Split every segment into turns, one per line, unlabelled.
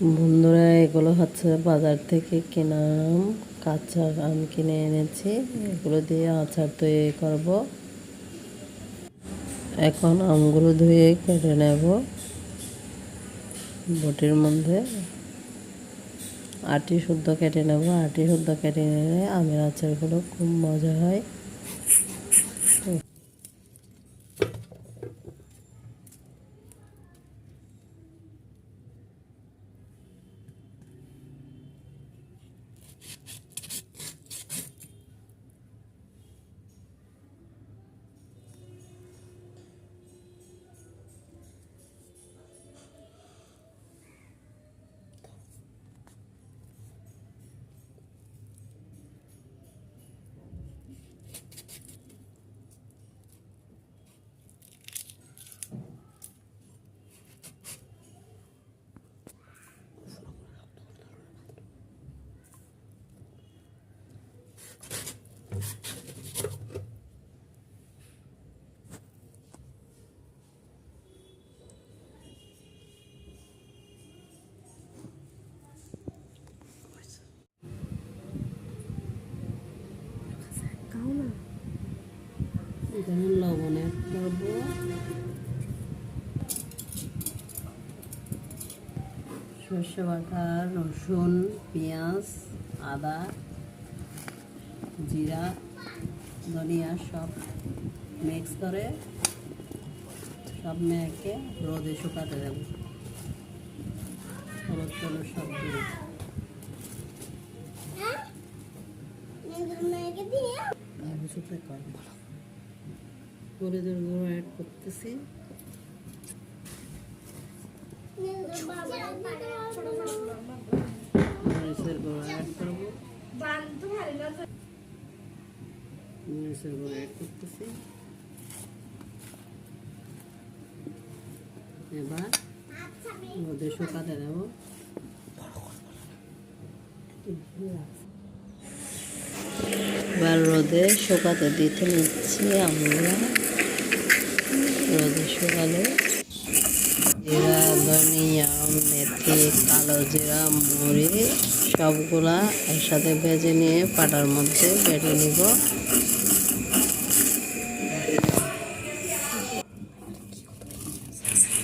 বন্ধুরা, এগুলো হচ্ছে বাজার থেকে কেনা আম, কাঁচা আম কিনে এনেছি। এগুলো দিয়ে আচার তৈরি করব। এখন আমগুলো ধুয়ে কেটে নেব বটির মধ্যে। আটি শুদ্ধ কেটে নেব। আটি শুদ্ধ কেটে নিলে আমের আচারগুলো খুব মজা হয়। সর্ষে বাটা, রসুন, পেঁয়াজ, আদা, জিরা, ধনিয়া সব মিক্স করে সব মেয়েকে রোদে শুকাতে দেব। হলুদ টলুদ সব দিয়ে। হলুদের গুঁড়ো অ্যাড করতেছি মরিচের গুঁড়ো অ্যাড করব মরিচের গুঁড়ো অ্যাড করতেছি এবার রোদে শুকাতে দেব। এবার রোদে শুকাতে দিতে নিচ্ছি আমরা। রোদে শুকালে জিরা, ধনিয়া, মেথি, কালো জিরা মুড়ি সবগুলা একসাথে ভেজে নিয়ে পাটার মধ্যে বেটে নিব।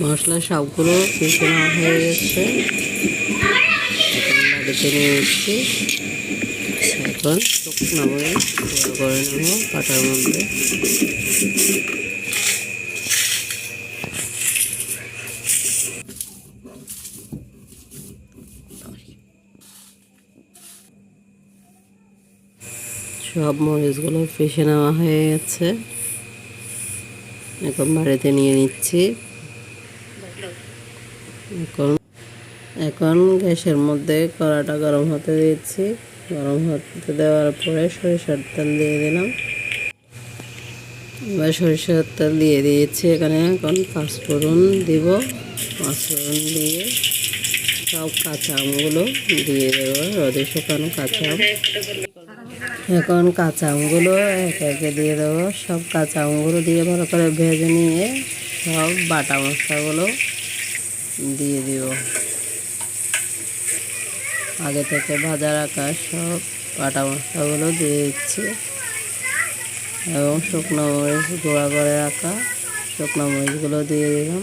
মশলা সবগুলো পিছনে হয়ে গেছে। এখন বাড়িতে নিয়ে এসেছি এখন শুকনো গুঁড়ো করে নেব পাটার মধ্যে। সব মরিচগুলো পিষে নেওয়া হয়ে গেছে। এখন বাড়িতে নিয়ে নিচ্ছি। এখন এখন গ্যাসের মধ্যে কড়াটা গরম হতে দিচ্ছি গরম হতে দেওয়ার পরে সরিষার তেল দিয়ে দিলাম। এবার সরিষার তেল দিয়ে দিয়েছি এখানে এখন পাঁচফোড়ন দিব। পাঁচফোড়ন দিয়ে সব কাঁচা আমগুলো দিয়ে দেবো, রোদে শুকানো কাঁচা আম। এখন কাঁচা আমগুলো এক একে দিয়ে দেবো। সব কাঁচা আমগুলো দিয়ে ভালো করে ভেজে নিয়ে সব বাটা মশলাগুলো দিয়ে দিব। আগে থেকে ভাজা রাখা সব বাটা মশলাগুলো দিয়ে দিচ্ছি। এবং শুকনো মরিচ গুঁড়া করে রাখা শুকনো মরিচগুলো দিয়ে দিলাম।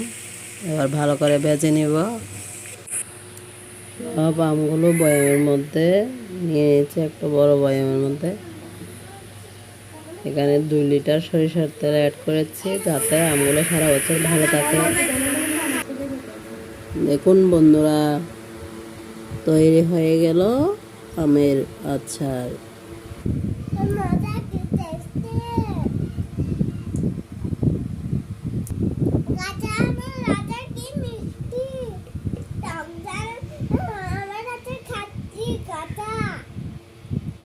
এবার ভালো করে ভেজে নিব। সব আমগুলো বয়ামের মধ্যে নিয়ে নিয়েছি, একটা বড় বয়ামের মধ্যে। এখানে দুই লিটার সরিষার তেল অ্যাড করেছি যাতে আমগুলো সারা বছর ভালো থাকে। দেখুন বন্ধুরা তৈরি হয়ে গেল আমের আচার।